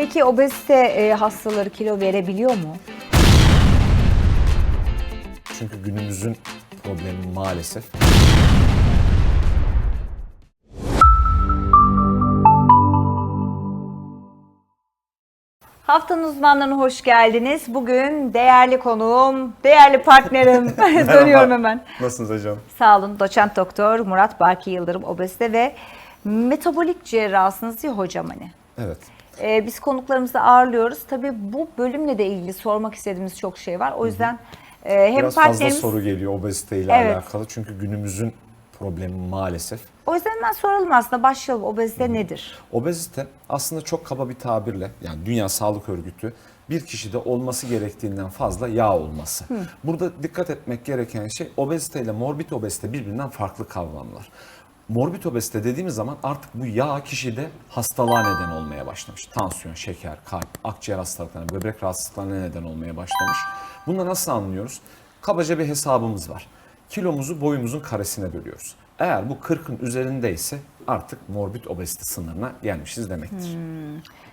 Peki obezite e, hastaları kilo verebiliyor mu? Çünkü günümüzün problemi maalesef Haftanın uzmanlarına hoş geldiniz. Bugün değerli konuğum, değerli partnerim. Dönüyorum hemen. Nasılsınız hocam? Sağ olun. Doçent doktor Murat Baki Yıldırım obezite ve metabolik cerrahsınız ya hocam hani. Evet. Ee, biz konuklarımızı ağırlıyoruz. Tabii bu bölümle de ilgili sormak istediğimiz çok şey var. O yüzden e, hem Biraz fazla partnerimiz... soru geliyor obeziteyle Evet. alakalı. Çünkü günümüzün problemi maalesef. O yüzden hemen soralım aslında başlayalım. Obezite nedir? Obezite aslında çok kaba bir tabirle yani Dünya Sağlık Örgütü bir kişide olması gerektiğinden fazla yağ olması. Burada dikkat etmek gereken şey obezite ile morbid obezite birbirinden farklı kavramlar. Morbid obezite dediğimiz zaman artık bu yağ kişide hastalığa neden olmaya başlamış. Tansiyon, şeker, kalp, akciğer hastalıklarına, böbrek rahatsızlıklarına neden olmaya başlamış. Bunu nasıl anlıyoruz? Kabaca bir hesabımız var. Kilomuzu boyumuzun karesine bölüyoruz. Eğer bu 40'ın üzerindeyse artık morbid obezite sınırına gelmişiz demektir.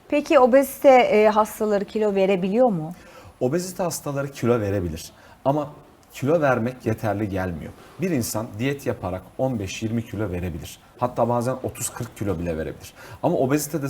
Peki obezite e, hastaları kilo verebiliyor mu? Obezite hastaları kilo verebilir ama kilo vermek yeterli gelmiyor. Bir insan diyet yaparak 15-20 kilo verebilir. Hatta bazen 30-40 kilo bile verebilir. Ama obezitede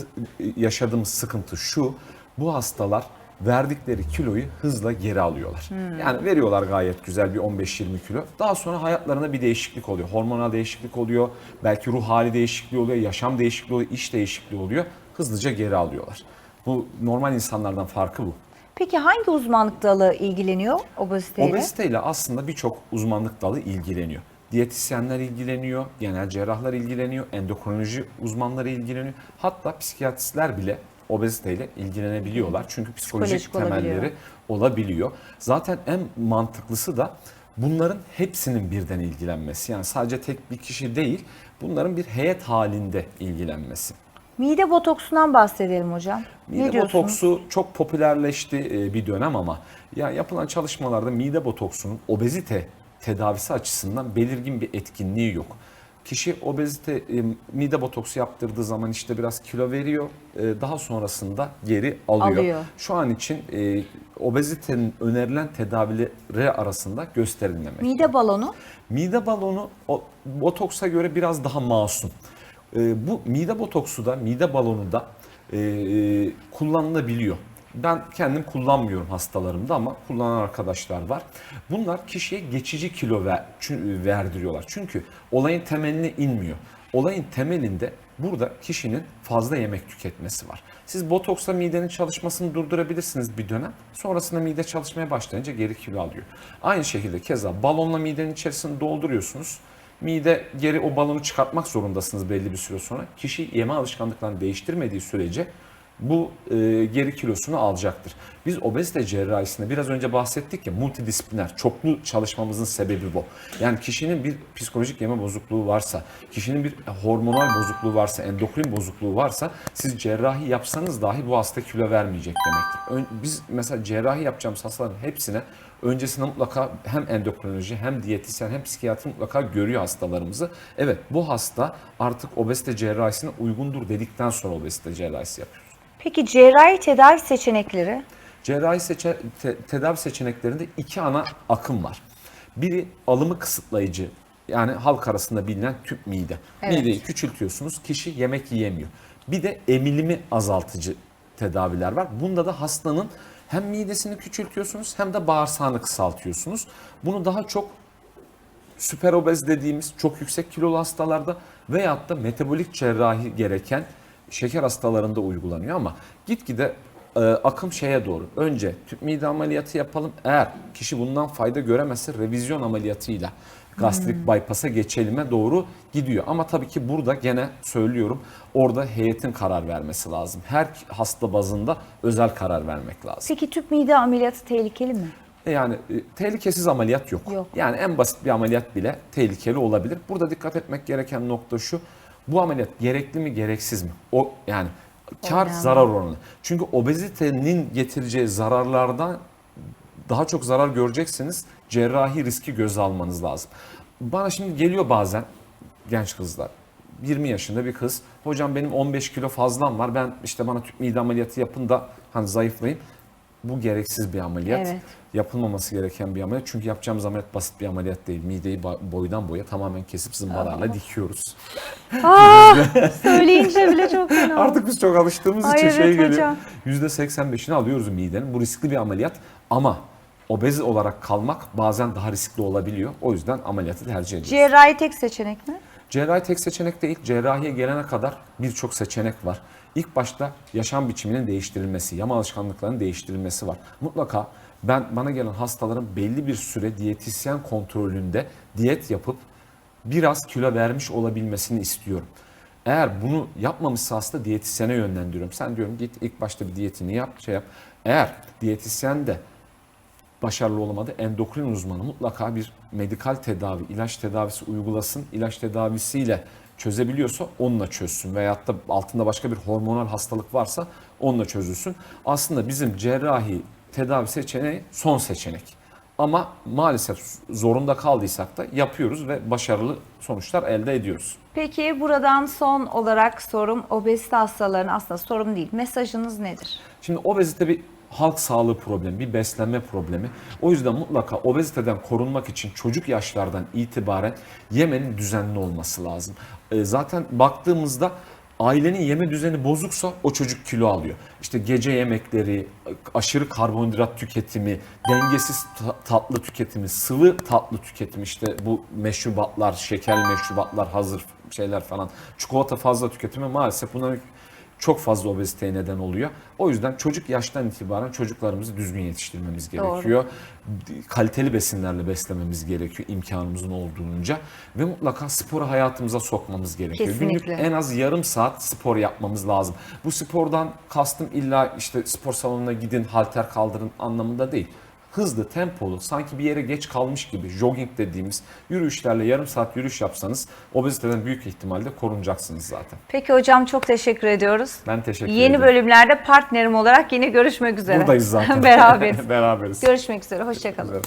yaşadığımız sıkıntı şu, bu hastalar verdikleri kiloyu hızla geri alıyorlar. Yani veriyorlar gayet güzel bir 15-20 kilo. Daha sonra hayatlarında bir değişiklik oluyor. Hormonal değişiklik oluyor. Belki ruh hali değişikliği oluyor, yaşam değişikliği oluyor, iş değişikliği oluyor. Hızlıca geri alıyorlar. Bu normal insanlardan farkı bu. Peki hangi uzmanlık dalı ilgileniyor obeziteyle? Obeziteyle aslında birçok uzmanlık dalı ilgileniyor. Diyetisyenler ilgileniyor, genel cerrahlar ilgileniyor, endokrinoloji uzmanları ilgileniyor. Hatta psikiyatristler bile obeziteyle ilgilenebiliyorlar. Çünkü psikolojik, Psikolojik temelleri olabiliyor. olabiliyor. Zaten en mantıklısı da bunların hepsinin birden ilgilenmesi. Yani sadece tek bir kişi değil, bunların bir heyet halinde ilgilenmesi. Mide botoksundan bahsedelim hocam. ne Mide diyorsunuz? botoksu çok popülerleşti e, bir dönem ama ya yapılan çalışmalarda mide botoksunun obezite tedavisi açısından belirgin bir etkinliği yok. Kişi obezite e, mide botoksu yaptırdığı zaman işte biraz kilo veriyor, e, daha sonrasında geri alıyor. Alıyor. Şu an için e, obezitenin önerilen tedavileri arasında gösterilmemek. Mide balonu. Mide balonu o, botoksa göre biraz daha masum. Ee, bu mide botoksu da mide balonu da e, e, kullanılabiliyor. Ben kendim kullanmıyorum hastalarımda ama kullanan arkadaşlar var. Bunlar kişiye geçici kilo ver, verdiriyorlar. Çünkü olayın temeline inmiyor. Olayın temelinde burada kişinin fazla yemek tüketmesi var. Siz botoksla midenin çalışmasını durdurabilirsiniz bir dönem. Sonrasında mide çalışmaya başlayınca geri kilo alıyor. Aynı şekilde keza balonla midenin içerisini dolduruyorsunuz. Mide geri o balonu çıkartmak zorundasınız belli bir süre sonra. Kişi yeme alışkanlıklarını değiştirmediği sürece bu e, geri kilosunu alacaktır. Biz obezite cerrahisinde biraz önce bahsettik ya multidisipliner, çoklu çalışmamızın sebebi bu. Yani kişinin bir psikolojik yeme bozukluğu varsa, kişinin bir hormonal bozukluğu varsa, endokrin bozukluğu varsa siz cerrahi yapsanız dahi bu hasta kilo vermeyecek demektir. Ön- biz mesela cerrahi yapacağımız hastaların hepsine öncesinde mutlaka hem endokrinoloji hem diyetisyen hem psikiyatri mutlaka görüyor hastalarımızı. Evet bu hasta artık obezite cerrahisine uygundur dedikten sonra obezite cerrahisi yapıyoruz. Peki cerrahi tedavi seçenekleri? Cerrahi seçe- te- tedavi seçeneklerinde iki ana akım var. Biri alımı kısıtlayıcı yani halk arasında bilinen tüp mide. Evet. Mideyi küçültüyorsunuz kişi yemek yiyemiyor. Bir de emilimi azaltıcı tedaviler var. Bunda da hastanın hem midesini küçültüyorsunuz hem de bağırsağını kısaltıyorsunuz. Bunu daha çok süper obez dediğimiz çok yüksek kilolu hastalarda veyahut da metabolik cerrahi gereken şeker hastalarında uygulanıyor ama gitgide e, akım şeye doğru. Önce tüp mide ameliyatı yapalım. Eğer kişi bundan fayda göremezse revizyon ameliyatıyla gastrik bypass'a geçelime doğru gidiyor. Ama tabii ki burada gene söylüyorum orada heyetin karar vermesi lazım. Her hasta bazında özel karar vermek lazım. Peki tüp mide ameliyatı tehlikeli mi? Yani e, tehlikesiz ameliyat yok. Yok. Yani en basit bir ameliyat bile tehlikeli olabilir. Burada dikkat etmek gereken nokta şu. Bu ameliyat gerekli mi gereksiz mi? O yani kar Önemli. zarar oranı. Çünkü obezitenin getireceği zararlardan daha çok zarar göreceksiniz. Cerrahi riski göze almanız lazım. Bana şimdi geliyor bazen genç kızlar. 20 yaşında bir kız. Hocam benim 15 kilo fazlam var. Ben işte bana tüp mide ameliyatı yapın da hani zayıflayayım. Bu gereksiz bir ameliyat. Evet. Yapılmaması gereken bir ameliyat. Çünkü yapacağımız ameliyat basit bir ameliyat değil. Mideyi boydan boya tamamen kesip zımbalarla dikiyoruz. Söyleyince bile çok fena. Artık biz çok alıştığımız Ay için evet şey geliyor. hocam. %85'ini alıyoruz midenin. Bu riskli bir ameliyat ama obez olarak kalmak bazen daha riskli olabiliyor. O yüzden ameliyatı tercih ediyoruz. Cerrahi tek seçenek mi? Cerrahi tek seçenek değil. Cerrahiye gelene kadar birçok seçenek var. İlk başta yaşam biçiminin değiştirilmesi, yama alışkanlıklarının değiştirilmesi var. Mutlaka ben bana gelen hastaların belli bir süre diyetisyen kontrolünde diyet yapıp biraz kilo vermiş olabilmesini istiyorum. Eğer bunu yapmamışsa hasta diyetisyene yönlendiriyorum. Sen diyorum git ilk başta bir diyetini yap, şey yap. Eğer diyetisyen de başarılı olamadı. Endokrin uzmanı mutlaka bir medikal tedavi, ilaç tedavisi uygulasın. İlaç tedavisiyle çözebiliyorsa onunla çözsün. Veyahut da altında başka bir hormonal hastalık varsa onunla çözülsün. Aslında bizim cerrahi tedavi seçeneği son seçenek. Ama maalesef zorunda kaldıysak da yapıyoruz ve başarılı sonuçlar elde ediyoruz. Peki buradan son olarak sorum obezite hastalarının aslında sorum değil. Mesajınız nedir? Şimdi obezite bir halk sağlığı problemi, bir beslenme problemi. O yüzden mutlaka obeziteden korunmak için çocuk yaşlardan itibaren yemenin düzenli olması lazım. E, zaten baktığımızda ailenin yeme düzeni bozuksa o çocuk kilo alıyor. İşte gece yemekleri, aşırı karbonhidrat tüketimi, dengesiz ta- tatlı tüketimi, sıvı tatlı tüketimi işte bu meşrubatlar, şekerli meşrubatlar, hazır şeyler falan, çikolata fazla tüketimi maalesef bunların çok fazla obeziteye neden oluyor. O yüzden çocuk yaştan itibaren çocuklarımızı düzgün yetiştirmemiz Doğru. gerekiyor. Kaliteli besinlerle beslememiz gerekiyor imkanımızın olduğunca ve mutlaka sporu hayatımıza sokmamız gerekiyor. Kesinlikle. Günlük en az yarım saat spor yapmamız lazım. Bu spordan kastım illa işte spor salonuna gidin, halter kaldırın anlamında değil. Hızlı, tempolu, sanki bir yere geç kalmış gibi jogging dediğimiz yürüyüşlerle yarım saat yürüyüş yapsanız obeziteden büyük ihtimalle korunacaksınız zaten. Peki hocam çok teşekkür ediyoruz. Ben teşekkür Yeni ederim. bölümlerde partnerim olarak yine görüşmek üzere. Buradayız zaten. Beraberiz. Beraberiz. Görüşmek üzere. Hoşçakalın. Güzel.